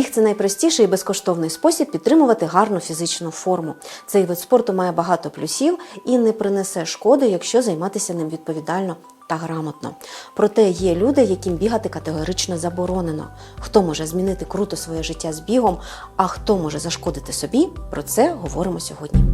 Біг це найпростіший і безкоштовний спосіб підтримувати гарну фізичну форму. Цей вид спорту має багато плюсів і не принесе шкоди, якщо займатися ним відповідально та грамотно. Проте є люди, яким бігати категорично заборонено. Хто може змінити круто своє життя з бігом, а хто може зашкодити собі, про це говоримо сьогодні.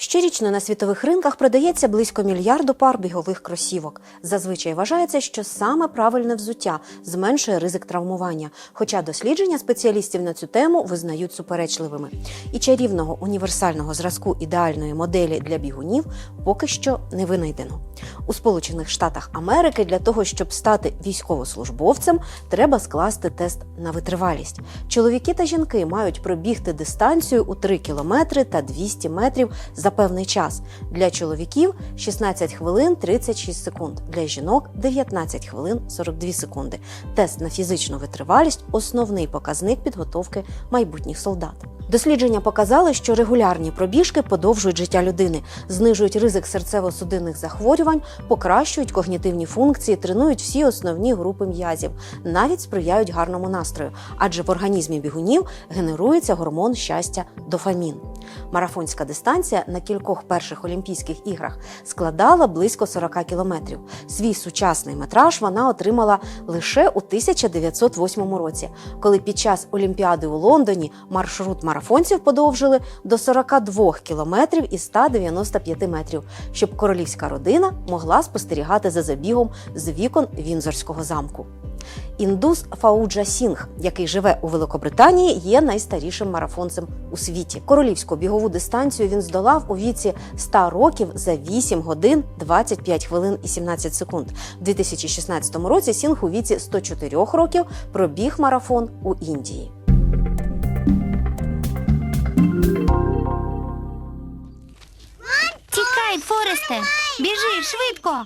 Щорічно на світових ринках продається близько мільярду пар бігових кросівок. Зазвичай вважається, що саме правильне взуття зменшує ризик травмування. Хоча дослідження спеціалістів на цю тему визнають суперечливими. І чарівного універсального зразку ідеальної моделі для бігунів поки що не винайдено. У Сполучених Штатах Америки для того, щоб стати військовослужбовцем, треба скласти тест на витривалість. Чоловіки та жінки мають пробігти дистанцію у 3 кілометри та 200 метрів за певний час. Для чоловіків 16 хвилин 36 секунд, для жінок 19 хвилин 42 секунди. Тест на фізичну витривалість основний показник підготовки майбутніх солдат. Дослідження показали, що регулярні пробіжки подовжують життя людини, знижують ризик серцево-судинних захворювань, покращують когнітивні функції, тренують всі основні групи м'язів, навіть сприяють гарному настрою, адже в організмі бігунів генерується гормон щастя дофамін. Марафонська дистанція на кількох перших Олімпійських іграх складала близько 40 кілометрів. Свій сучасний метраж вона отримала лише у 1908 році, коли під час Олімпіади у Лондоні маршрут марафонців подовжили до 42 кілометрів і 195 метрів, щоб королівська родина могла спостерігати за забігом з вікон Вінзорського замку. Індус Фауджа Сінг, який живе у Великобританії, є найстарішим марафонцем у світі. Королівську бігову дистанцію він здолав у віці 100 років за 8 годин 25 хвилин і 17 секунд. У 2016 році Сінг у віці 104 років пробіг марафон у Індії. Тікай, Форесте! Біжи швидко!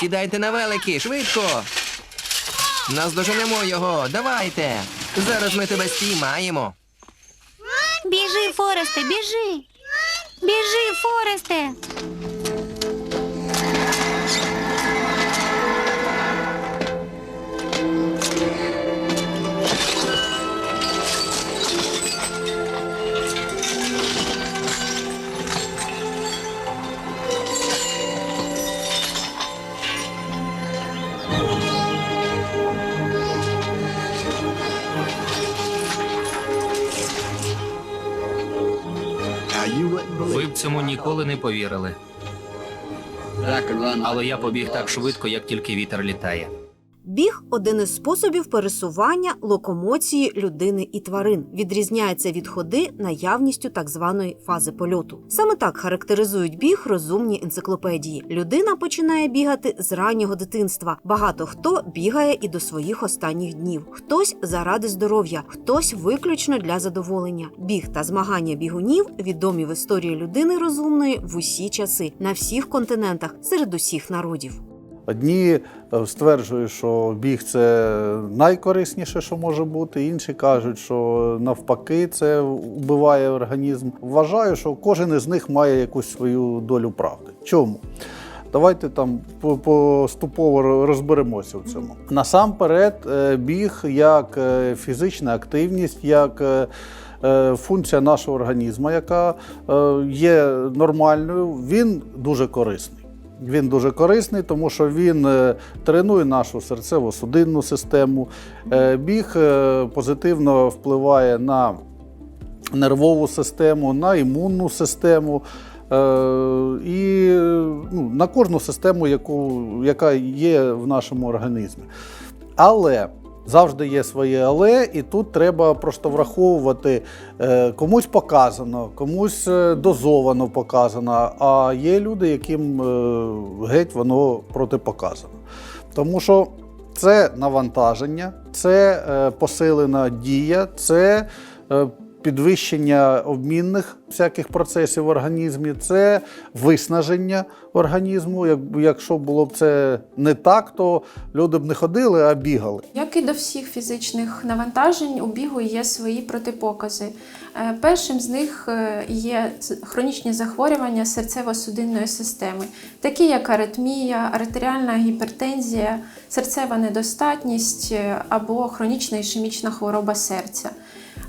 Сідайте на велики, швидко. Наздоженемо його, давайте. Зараз ми тебе спіймаємо. Біжи, Форесте, біжи! Біжи, Форесте! Ніколи не повірили. Але я побіг так швидко, як тільки вітер літає. Біг один із способів пересування локомоції людини і тварин. Відрізняється від ходи наявністю так званої фази польоту. Саме так характеризують біг розумні енциклопедії. Людина починає бігати з раннього дитинства. Багато хто бігає і до своїх останніх днів. Хтось заради здоров'я, хтось виключно для задоволення. Біг та змагання бігунів відомі в історії людини розумної в усі часи на всіх континентах серед усіх народів. Одні е, стверджують, що біг це найкорисніше, що може бути, інші кажуть, що навпаки це вбиває організм. Вважаю, що кожен із них має якусь свою долю правди. Чому? Давайте там поступово розберемося в цьому. Насамперед, е, біг як е, фізична активність, як функція нашого організму, яка є нормальною, він дуже корисний. Він дуже корисний, тому що він е, тренує нашу серцево-судинну систему. Е, Біг е, позитивно впливає на нервову систему, на імунну систему і ну, на кожну систему, яку, яка є в нашому організмі. Але завжди є своє але, і тут треба просто враховувати, е, комусь показано, комусь е, дозовано показано, а є люди, яким е, геть воно протипоказано. Тому що це навантаження, це посилена дія, це підвищення обмінних всяких процесів в організмі, це виснаження організму. Як- Якщо було б це не так, то люди б не ходили, а бігали. Як і до всіх фізичних навантажень, у бігу є свої протипокази. Е, Першим з них е, є хронічні захворювання серцево-судинної системи, такі як аритмія, артеріальна гіпертензія, серцева недостатність е, або хронічна ішемічна хвороба серця.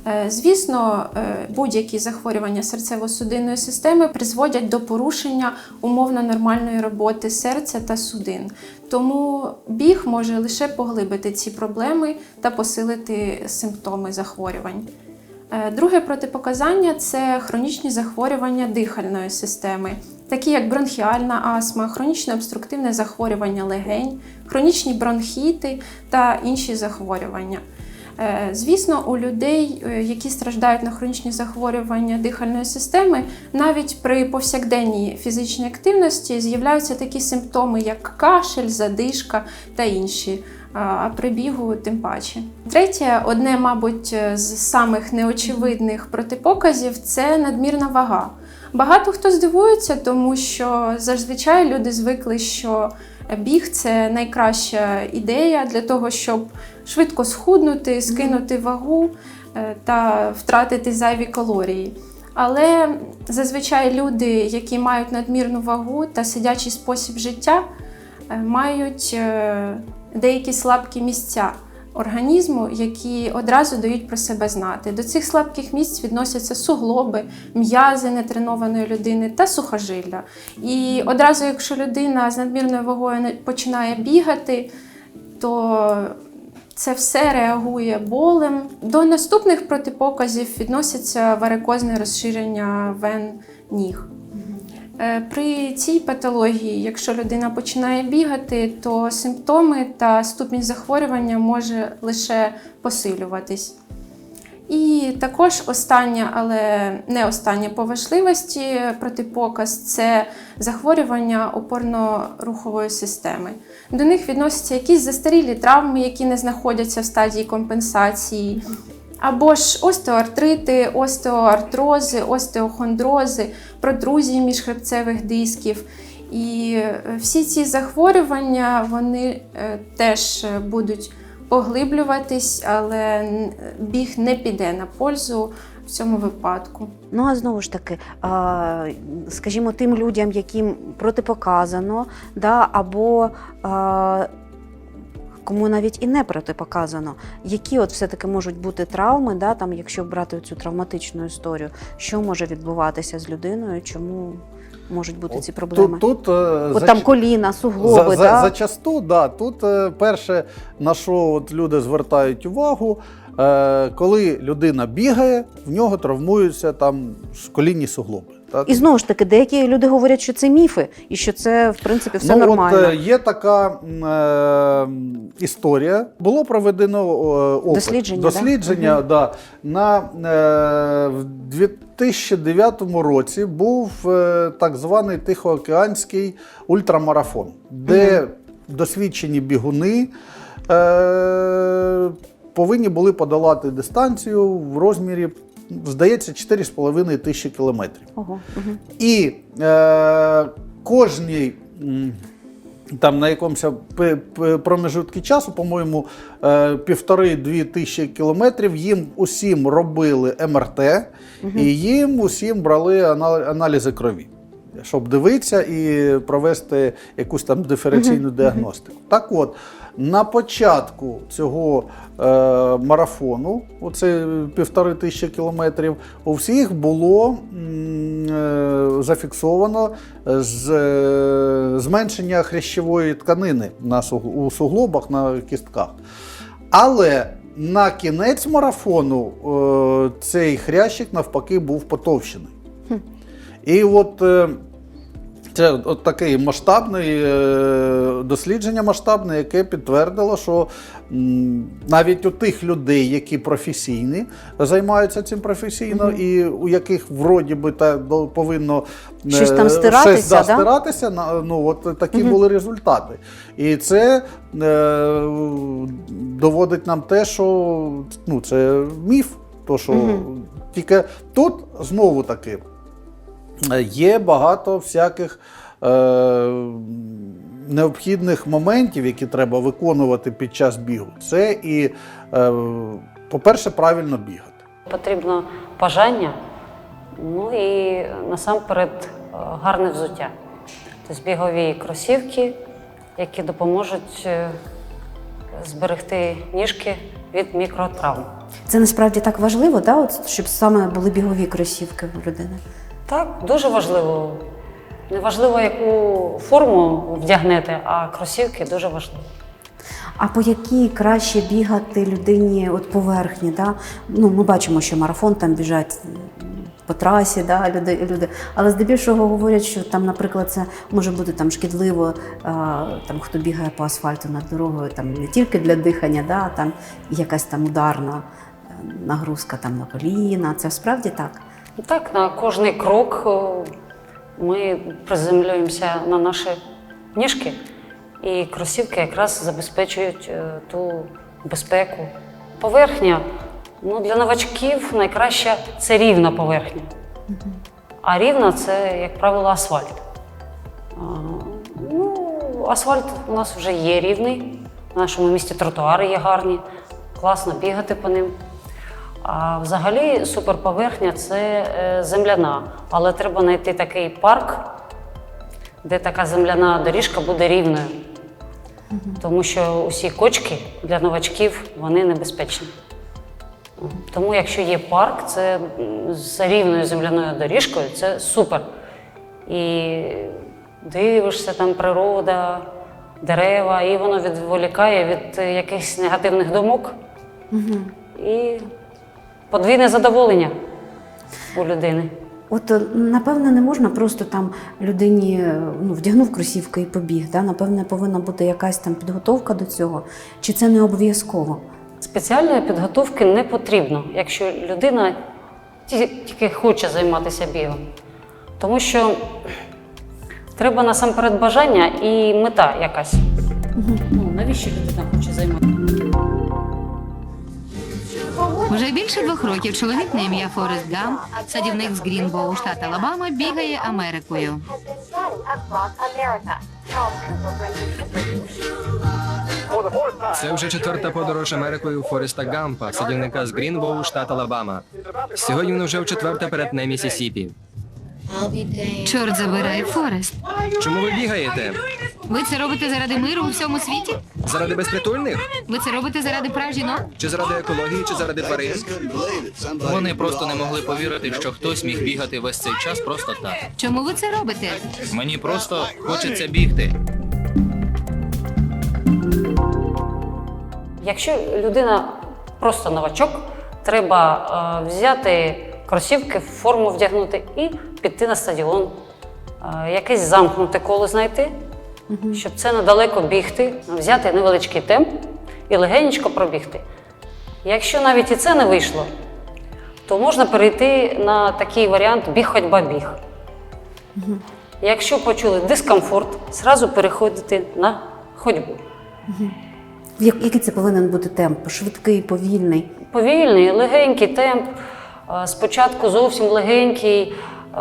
Е, Звісно, е, будь-які захворювання серцево-судинної системи призводять до порушення умовно нормальної роботи серця та судин. Тому біг може лише поглибити ці проблеми та посилити симптоми захворювань. Е, Друге протипоказання це хронічні захворювання дихальної системи, такі як бронхіальна астма, хронічне обструктивне захворювання легень, хронічні бронхіти та інші захворювання. Е, Звісно, у людей, е, які страждають на хронічні захворювання дихальної системи, навіть при повсякденній фізичній активності з'являються такі симптоми, як кашель, задишка та інші. а- А при бігу тим паче. Третє, одне, мабуть, з самих неочевидних протипоказів це надмірна вага. Багато хто здивується, тому що зазвичай люди звикли, що біг це найкраща ідея для того, щоб швидко схуднути, скинути вагу е, та втратити зайві калорії. Але зазвичай люди, які мають надмірну вагу та сидячий спосіб життя, е, мають е, деякі слабкі місця організму, які одразу дають про себе знати. До цих слабких місць відносяться суглоби, м'язи нетренованої людини та сухожилля. І одразу, якщо людина з надмірною вагою починає бігати, то це все реагує болем. До наступних протипоказів відносяться варикозне розширення вен ніг. Е, При цій патології, якщо людина починає бігати, то симптоми та ступінь захворювання може лише посилюватись. І також остання, але не остання по важливості протипоказ це захворювання опорно-рухової системи. До них відносяться якісь застарілі травми, які не знаходяться в стадії компенсації, або ж остеоартрити, остеоартрози, остеохондрози, протрузії міжхребцевих дисків. І е, всі ці захворювання вони е, теж е, будуть поглиблюватись, але біг не піде на пользу цьому випадку. Ну а знову ж таки, скажімо, тим людям, яким протипоказано, да, або кому навіть і не протипоказано, які от все-таки можуть бути травми, да, там, якщо брати цю травматичну історію, що може відбуватися з людиною, чому можуть бути ці проблеми? Тут, тут, е, От зач- там коліна, суглоби, За, за, да? зачасту, да. Тут е, перше, на що от люди звертають увагу, е, коли людина бігає, в нього травмуються там колінні суглоби. Так? І знову ж таки, деякі люди говорять, що це міфи, і що це в принципі все ну, нормально. От, е, є така е, історія. Було проведено е, опит. Дослідження. Дослідження да? на е, в 2009 році був е, так званий Тихоокеанський ультрамарафон, де досвідчені бігуни. Е, Повинні були подолати дистанцію в розмірі, здається, 4,5 тисячі кілометрів. Ого. Угу. І е, кожній там на якомусь промежутку часу, по-моєму, е, півтори-дві тисячі кілометрів, їм усім робили МРТ, і їм усім брали аналізи крові. Щоб дивитися і провести якусь там диференційну діагностику. Так от, на початку цього е, марафону, оце півтори тисячі кілометрів, у всіх було е, зафіксовано з, е, зменшення хрящової тканини на, у суглобах на кістках. Але на кінець марафону е, цей хрящик навпаки був потовщений. І от е, це от таке масштабне дослідження масштабне, яке підтвердило, що навіть у тих людей, які професійні, займаються цим професійно, і у яких вроді би та повинно е, Щось там стиратися, щось, да, да? стиратися, ну от такі були результати. І це е, доводить нам те, що ну, це міф. То, що Тільки тут знову таки є багато всяких е, необхідних моментів, які треба виконувати під час бігу. Це і, е, по-перше, правильно бігати. Потрібно бажання, ну і насамперед е, гарне взуття. Тобто бігові кросівки, які допоможуть е, зберегти ніжки від мікротравм. Це насправді так важливо, да? От, щоб саме були бігові кросівки у людини. Так, дуже важливо. Не важливо, яку форму вдягнете, а кросівки дуже важливо. А по якій краще бігати людині от поверхні? Да? Ну, ми бачимо, що марафон там біжать по трасі, да, люди, люди. але здебільшого говорять, що там, наприклад, це може бути там шкідливо, а, там, хто бігає по асфальту над дорогою, там не тільки для дихання, да, там якась там ударна е, нагрузка там, на коліна. Це справді так. Так, на кожний крок е, ми приземлюємося на наші ніжки, і кросівки якраз забезпечують е, ту безпеку. Поверхня ну, для новачків найкраща це рівна поверхня. А рівна це, як правило, асфальт. Ну, асфальт у нас вже є рівний. В нашому місті тротуари є гарні, класно бігати по ним. А взагалі суперповерхня це е, земляна, але треба знайти такий парк, де така земляна доріжка буде рівною. Тому що усі кочки для новачків вони небезпечні. Тому якщо є парк, це з рівною земляною доріжкою, це супер. І дивишся, там природа, дерева, і воно відволікає від якихось негативних думок. І подвійне задоволення у людини. От е, напевне не можна просто там людині е, ну, вдягнув кросівки і побіг. Да? Напевне, повинна бути якась там підготовка до цього, чи це не обов'язково? Спеціальної підготовки не потрібно, якщо людина тільки хоче займатися бігом. Тому що треба насамперед бажання і мета якась. Ну, навіщо людина хоче займатися? Вже більше двох років чоловік на ім'я Форест Гам, садівник з Грінбоу, штат Алабама, бігає Америкою. Це вже четверта подорож Америкою Фореста Гампа, садівника з Грінбоу, штат Алабама. Сьогодні він вже вчетверте перетне Місісіпі. Чорт забирай Форест. Чому ви бігаєте? Ви це робите заради миру у всьому світі? Заради безпритульних? Ви це робите заради прав жінок? Чи заради екології, чи заради тварин? Вони просто не могли повірити, що хтось міг бігати весь цей час просто так. Чому ви це робите? Мені просто хочеться бігти. Якщо людина просто новачок, треба е, взяти кросівки, форму вдягнути і піти на стадіон. Е, якесь замкнуте коло знайти, щоб це недалеко бігти, взяти невеличкий темп і легенечко пробігти. Якщо навіть і це не вийшло, то можна перейти на такий варіант біг-ходьба-біг. Якщо почули дискомфорт, зразу переходити на ходьбу. Як- Який це повинен бути темп? Швидкий, повільний? Повільний, легенький темп. Е, Спочатку зовсім легенький, е,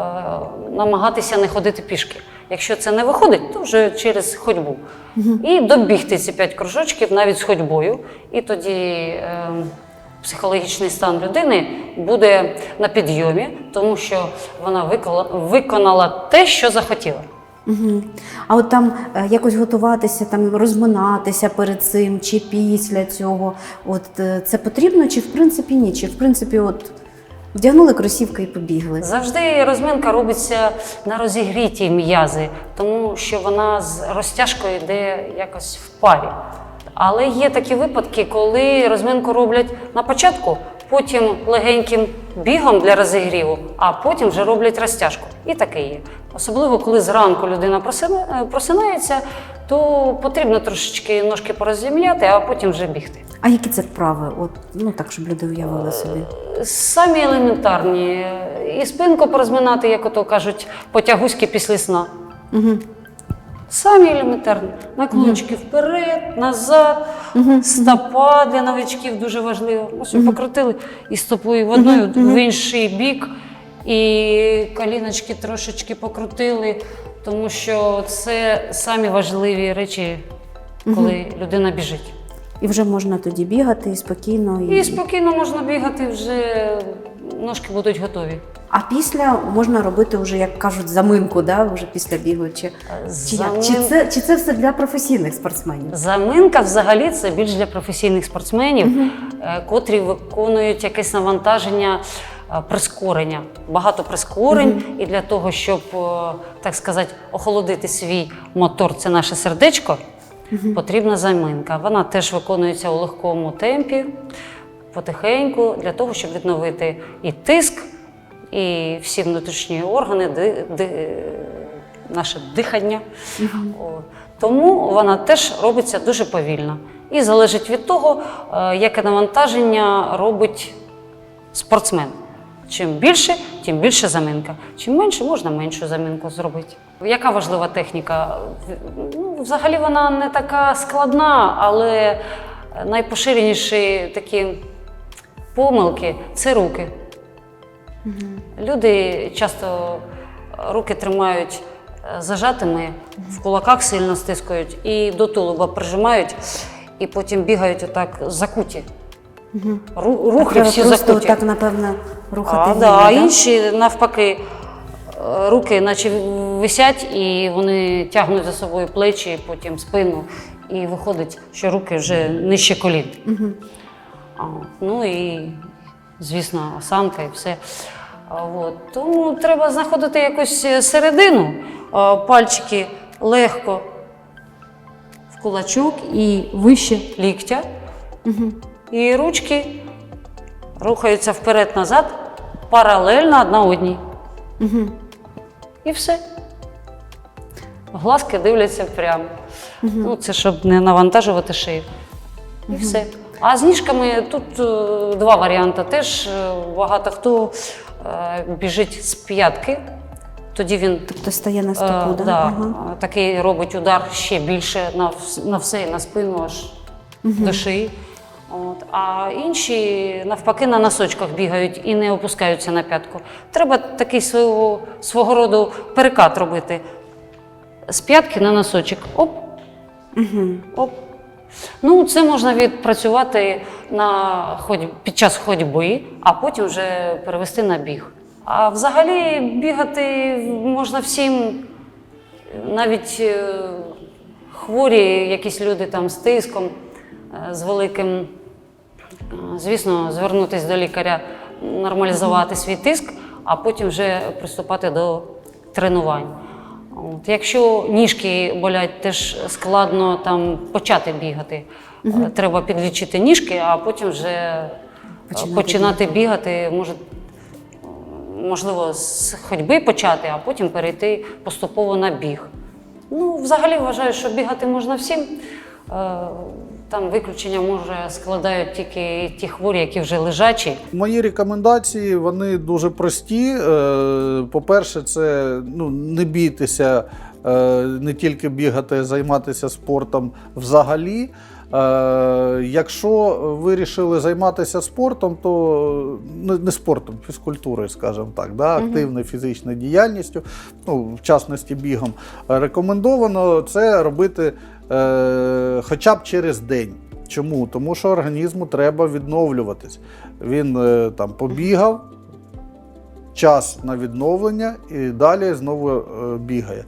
намагатися не ходити пішки. Якщо це не виходить, то вже через ходьбу. І добігти ці п'ять кружочків навіть з ходьбою. І тоді е, психологічний стан людини буде на підйомі, тому що вона виконала, виконала те, що захотіла. Угу. А от там е, якось готуватися, там розминатися перед цим чи після цього. От е, це потрібно, чи в принципі ні? Чи в принципі, от вдягнули кросівки і побігли? Завжди розминка робиться на розігріті м'язи, тому що вона з розтяжкою йде якось в парі. Але є такі випадки, коли розминку роблять на початку, потім легеньким бігом для розігріву, а потім вже роблять розтяжку. І таке є. Особливо, коли зранку людина е, просинається, то потрібно трошечки ножки порозім'яти, а потім вже бігти. А які це вправи? От ну так, щоб люди уявили собі. Самі елементарні. І спинку порозминати, як ото кажуть, потягуськи після сна. Угу. Самі елементарні. Наклончики вперед, назад, стопа для новичків дуже важливо. Ось покрутили і стопою в одну, в інший бік, і коліночки трошечки покрутили, тому що це самі важливі речі, коли людина біжить. І вже можна тоді бігати і спокійно. І спокійно можна бігати, вже ножки будуть готові. А після можна робити вже, як кажуть, заминку, да? вже після бігу. Чи, чи, як? чи, це, чи це все для професійних спортсменів? Заминка взагалі це більш для професійних спортсменів, е, котрі виконують якесь навантаження е, прискорення. Багато прискорень, і для того, щоб, е, так сказати, охолодити свій мотор, це наше сердечко, потрібна заминка. Вона теж виконується у легкому темпі, потихеньку, для того, щоб відновити і тиск, і всі внутрішні органи, ди, ди, наше дихання. Тому вона теж робиться дуже повільно. І залежить від того, е, яке навантаження робить спортсмен. Чим більше, тим більше заминка. Чим менше, можна меншу заминку зробити. Яка важлива техніка? Ну, взагалі вона не така складна, але найпоширеніші такі помилки це руки. Люди часто руки тримають е, зажатими, в кулаках сильно стискають і до тулуба прижимають, і потім бігають отак закуті. Ру- Рухи Треба всі просто закуті. так, напевно, рухати А, да, а інші навпаки. е, Руки наче висять, і вони тягнуть за собою плечі, потім спину, і виходить, що руки вже нижче колін. А, ну і, звісно, осанка і все. От. Тому треба знаходити якусь е, середину. Пальчики легко в кулачок і вище ліктя. І ручки рухаються вперед-назад, паралельно одна одній. І все. Глазки дивляться прямо. Ну, це щоб не навантажувати шию. І все. А з ніжками тут е, два варіанти. Теж е, багато хто біжить з п'ятки, тоді він Тобто стає на Е, стопу, да? да, Ага. е, такий робить удар ще більше на, на все, на спину аж до шиї. От. А інші навпаки на носочках бігають і не опускаються на п'ятку. Треба такий свого, свого роду перекат робити. З п'ятки на носочок. Оп. Оп. Ну, це можна відпрацювати на ходь... під час ходьби, а потім вже перевести на біг. А взагалі бігати можна всім, навіть е, хворі якісь люди там з тиском, е, з великим, е, звісно, звернутися до лікаря, нормалізувати свій тиск, а потім вже приступати до тренувань. От, якщо ніжки болять, теж складно там почати бігати. Угу. Треба підлічити ніжки, а потім вже е, Починати починати, бігати. Може, можливо, з ходьби почати, а потім перейти поступово на біг. Ну, взагалі вважаю, що бігати можна всім. Там виключення може складають тільки ті хворі, які вже лежачі. Мої рекомендації вони дуже прості. Е, По-перше, це ну, не бійтеся е, не тільки бігати, а займатися спортом взагалі. Е, Якщо ви вирішили займатися спортом, то не не спортом, фізкультурою, скажімо так, да, активною фізичною діяльністю, ну, в частності бігом, рекомендовано це робити хоча б через день. Чому? Тому що організму треба відновлюватись. Він е, там побігав, час на відновлення і далі знову е, бігає.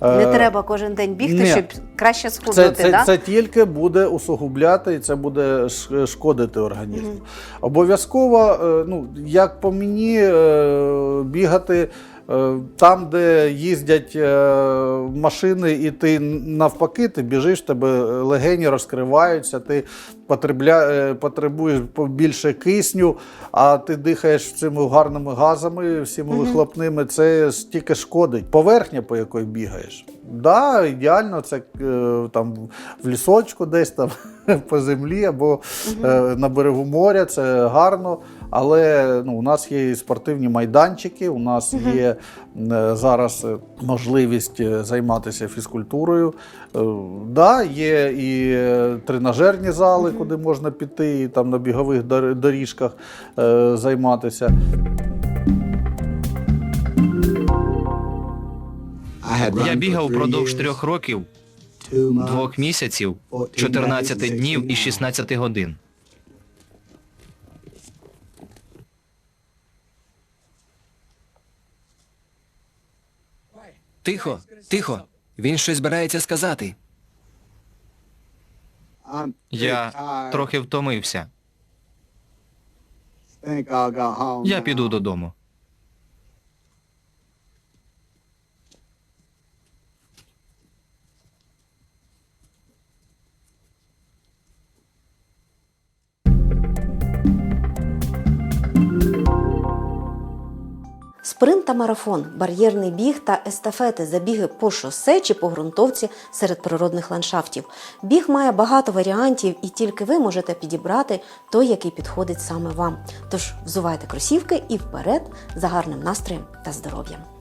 Не Е, треба кожен день бігти, ні. щоб краще це, схуднути, це, да? це тільки буде усугубляти і це буде шкодити організму. Обов'язково, е, ну, як по мені, е, бігати е, там, де їздять е, машини, і ти навпаки, ти біжиш, тебе легені розкриваються, ти потребля, е, потребуєш більше кисню, а ти дихаєш цими гарними газами, всіми вихлопними, це ж тільки шкодить. Поверхня, по якій бігаєш. Да, ідеально, це е, там в лісочку десь там по землі або е, на берегу моря, це гарно. Але ну, у нас є і спортивні майданчики, у нас є е, зараз можливість е, займатися фізкультурою. Е, да, є і тренажерні зали, куди можна піти, і там на бігових доріжках е, займатися. Я бігав впродовж трьох років, двох місяців, 14 днів і 16 годин. Тихо, тихо. Він щось збирається сказати. Я трохи втомився. Я піду додому. Спринт та марафон, бар'єрний біг та естафети, забіги по шосе чи по ґрунтовці серед природних ландшафтів. Біг має багато варіантів, і тільки ви можете підібрати той, який підходить саме вам. Тож взувайте кросівки і вперед за гарним настроєм та здоров'ям.